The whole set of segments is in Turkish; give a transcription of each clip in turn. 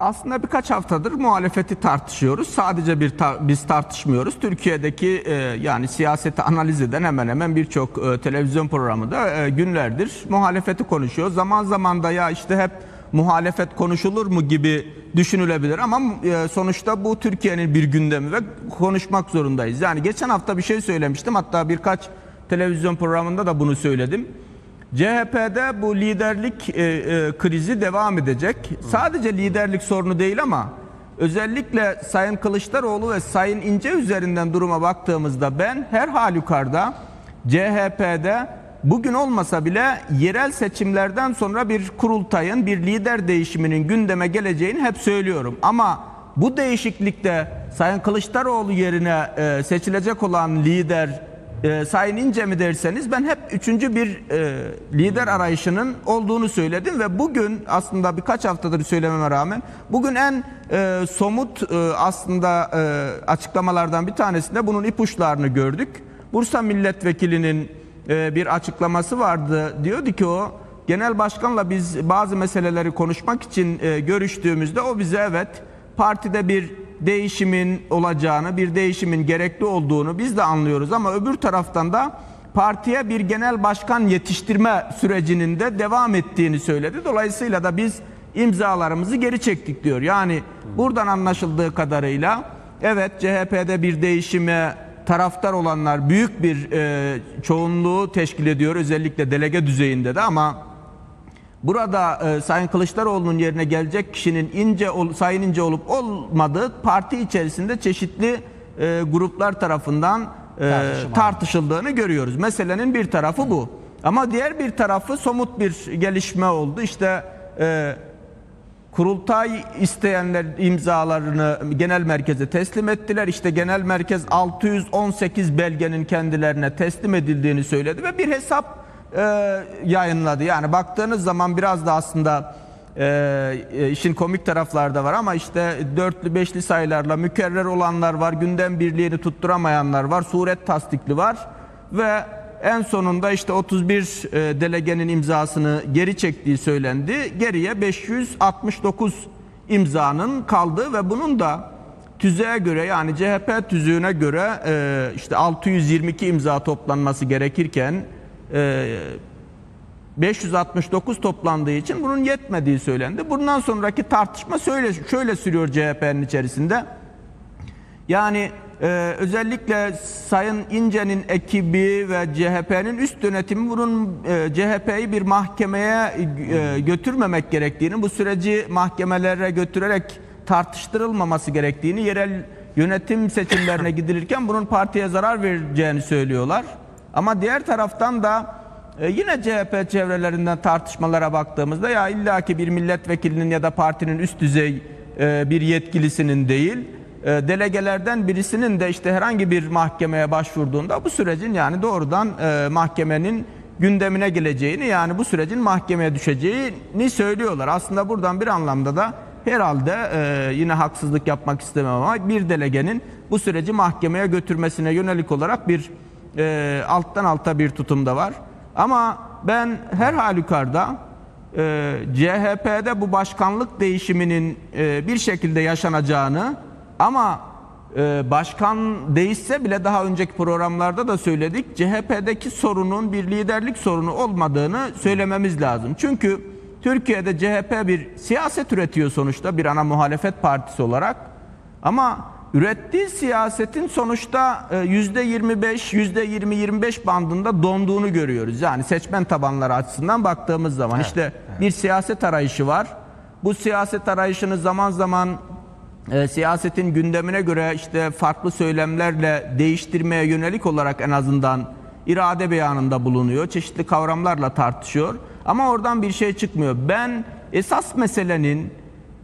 Aslında birkaç haftadır muhalefeti tartışıyoruz. Sadece bir tar- biz tartışmıyoruz. Türkiye'deki e, yani siyaseti analiz eden hemen hemen birçok e, televizyon programı da e, günlerdir muhalefeti konuşuyor. Zaman zaman da ya işte hep muhalefet konuşulur mu gibi düşünülebilir ama e, sonuçta bu Türkiye'nin bir gündemi ve konuşmak zorundayız. Yani geçen hafta bir şey söylemiştim. Hatta birkaç televizyon programında da bunu söyledim. CHP'de bu liderlik e, e, krizi devam edecek. Sadece liderlik sorunu değil ama özellikle Sayın Kılıçdaroğlu ve Sayın İnce üzerinden duruma baktığımızda ben her halükarda CHP'de bugün olmasa bile yerel seçimlerden sonra bir kurultayın, bir lider değişiminin gündeme geleceğini hep söylüyorum. Ama bu değişiklikte Sayın Kılıçdaroğlu yerine e, seçilecek olan lider e, Sayın İnce mi derseniz ben hep üçüncü bir e, lider arayışının olduğunu söyledim ve bugün aslında birkaç haftadır söylememe rağmen bugün en e, somut e, aslında e, açıklamalardan bir tanesinde bunun ipuçlarını gördük. Bursa milletvekilinin e, bir açıklaması vardı. Diyordu ki o genel başkanla biz bazı meseleleri konuşmak için e, görüştüğümüzde o bize evet partide bir değişimin olacağını, bir değişimin gerekli olduğunu biz de anlıyoruz ama öbür taraftan da partiye bir genel başkan yetiştirme sürecinin de devam ettiğini söyledi. Dolayısıyla da biz imzalarımızı geri çektik diyor. Yani buradan anlaşıldığı kadarıyla evet CHP'de bir değişime taraftar olanlar büyük bir e, çoğunluğu teşkil ediyor özellikle delege düzeyinde de ama Burada e, Sayın Kılıçdaroğlu'nun yerine gelecek kişinin ince ol, Sayın İnce olup olmadığı parti içerisinde çeşitli e, gruplar tarafından e, tartışıldığını görüyoruz. Meselenin bir tarafı bu. Ama diğer bir tarafı somut bir gelişme oldu. İşte e, kurultay isteyenler imzalarını genel merkeze teslim ettiler. İşte genel merkez 618 belgenin kendilerine teslim edildiğini söyledi ve bir hesap e, yayınladı. Yani baktığınız zaman biraz da aslında e, e, işin komik tarafları da var ama işte dörtlü beşli sayılarla mükerrer olanlar var, gündem birliğini tutturamayanlar var, suret tasdikli var ve en sonunda işte 31 e, delegenin imzasını geri çektiği söylendi. Geriye 569 imzanın kaldığı ve bunun da tüzüğe göre yani CHP tüzüğüne göre e, işte 622 imza toplanması gerekirken 569 toplandığı için bunun yetmediği söylendi. Bundan sonraki tartışma şöyle, şöyle sürüyor CHP'nin içerisinde. Yani e, özellikle Sayın İnce'nin ekibi ve CHP'nin üst yönetimi bunun e, CHP'yi bir mahkemeye e, götürmemek gerektiğini, bu süreci mahkemelere götürerek tartıştırılmaması gerektiğini, yerel yönetim seçimlerine gidilirken bunun partiye zarar vereceğini söylüyorlar. Ama diğer taraftan da e, yine CHP çevrelerinden tartışmalara baktığımızda ya illaki bir milletvekilinin ya da partinin üst düzey e, bir yetkilisinin değil, e, delegelerden birisinin de işte herhangi bir mahkemeye başvurduğunda bu sürecin yani doğrudan mahkemenin gündemine geleceğini yani bu sürecin mahkemeye düşeceğini söylüyorlar. Aslında buradan bir anlamda da herhalde yine haksızlık yapmak istemem ama bir delegenin bu süreci mahkemeye götürmesine yönelik olarak bir e, alttan alta bir tutum da var. Ama ben her halükarda e, CHP'de bu başkanlık değişiminin e, bir şekilde yaşanacağını ama e, başkan değişse bile daha önceki programlarda da söyledik CHP'deki sorunun bir liderlik sorunu olmadığını söylememiz lazım. Çünkü Türkiye'de CHP bir siyaset üretiyor sonuçta bir ana muhalefet partisi olarak ama ürettiği siyasetin sonuçta e, yüzde 25, yüzde 20-25 bandında donduğunu görüyoruz. Yani seçmen tabanları açısından baktığımız zaman işte bir siyaset arayışı var. Bu siyaset arayışını zaman zaman e, siyasetin gündemine göre işte farklı söylemlerle değiştirmeye yönelik olarak en azından irade beyanında bulunuyor. Çeşitli kavramlarla tartışıyor. Ama oradan bir şey çıkmıyor. Ben esas meselenin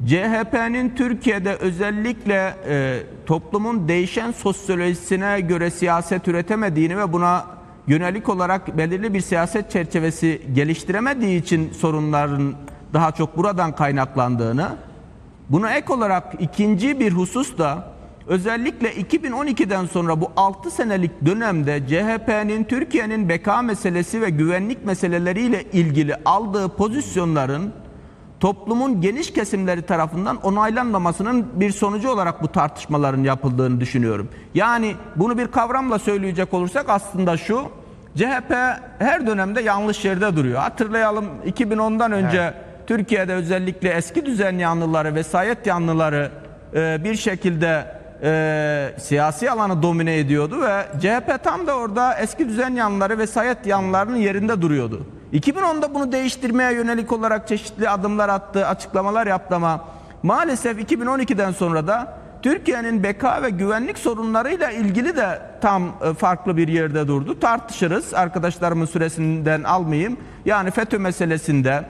CHP'nin Türkiye'de özellikle e, toplumun değişen sosyolojisine göre siyaset üretemediğini ve buna yönelik olarak belirli bir siyaset çerçevesi geliştiremediği için sorunların daha çok buradan kaynaklandığını, buna ek olarak ikinci bir husus da özellikle 2012'den sonra bu 6 senelik dönemde CHP'nin Türkiye'nin beka meselesi ve güvenlik meseleleriyle ilgili aldığı pozisyonların toplumun geniş kesimleri tarafından onaylanmamasının bir sonucu olarak bu tartışmaların yapıldığını düşünüyorum. Yani bunu bir kavramla söyleyecek olursak aslında şu CHP her dönemde yanlış yerde duruyor. Hatırlayalım 2010'dan önce Türkiye'de özellikle eski düzen yanlıları, vesayet yanlıları e, bir şekilde e, siyasi alanı domine ediyordu ve CHP tam da orada eski düzen yanlıları, vesayet yanlılarının yerinde duruyordu. 2010'da bunu değiştirmeye yönelik olarak çeşitli adımlar attı, açıklamalar yaptı ama maalesef 2012'den sonra da Türkiye'nin beka ve güvenlik sorunlarıyla ilgili de tam e, farklı bir yerde durdu. Tartışırız. Arkadaşlarımın süresinden almayayım. Yani FETÖ meselesinde,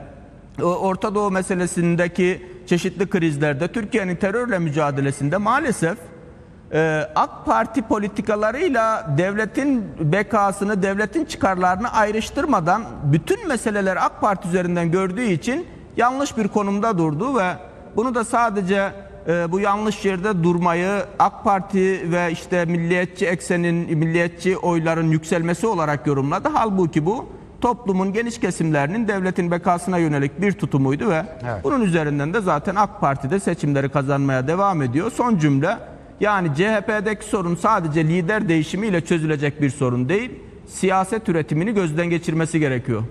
Orta Doğu meselesindeki çeşitli krizlerde, Türkiye'nin terörle mücadelesinde maalesef e, AK Parti politikalarıyla devletin bekasını, devletin çıkarlarını ayrıştırmadan bütün meseleler AK Parti üzerinden gördüğü için yanlış bir konumda durdu ve bunu da sadece e, bu yanlış yerde durmayı AK Parti ve işte milliyetçi eksenin, milliyetçi oyların yükselmesi olarak yorumladı. Halbuki bu toplumun geniş kesimlerinin devletin bekasına yönelik bir tutumuydu ve Evet. bunun üzerinden de zaten AK Parti'de seçimleri kazanmaya devam ediyor. Son cümle yani CHP'deki sorun sadece lider değişimiyle çözülecek bir sorun değil. Siyaset üretimini gözden geçirmesi gerekiyor.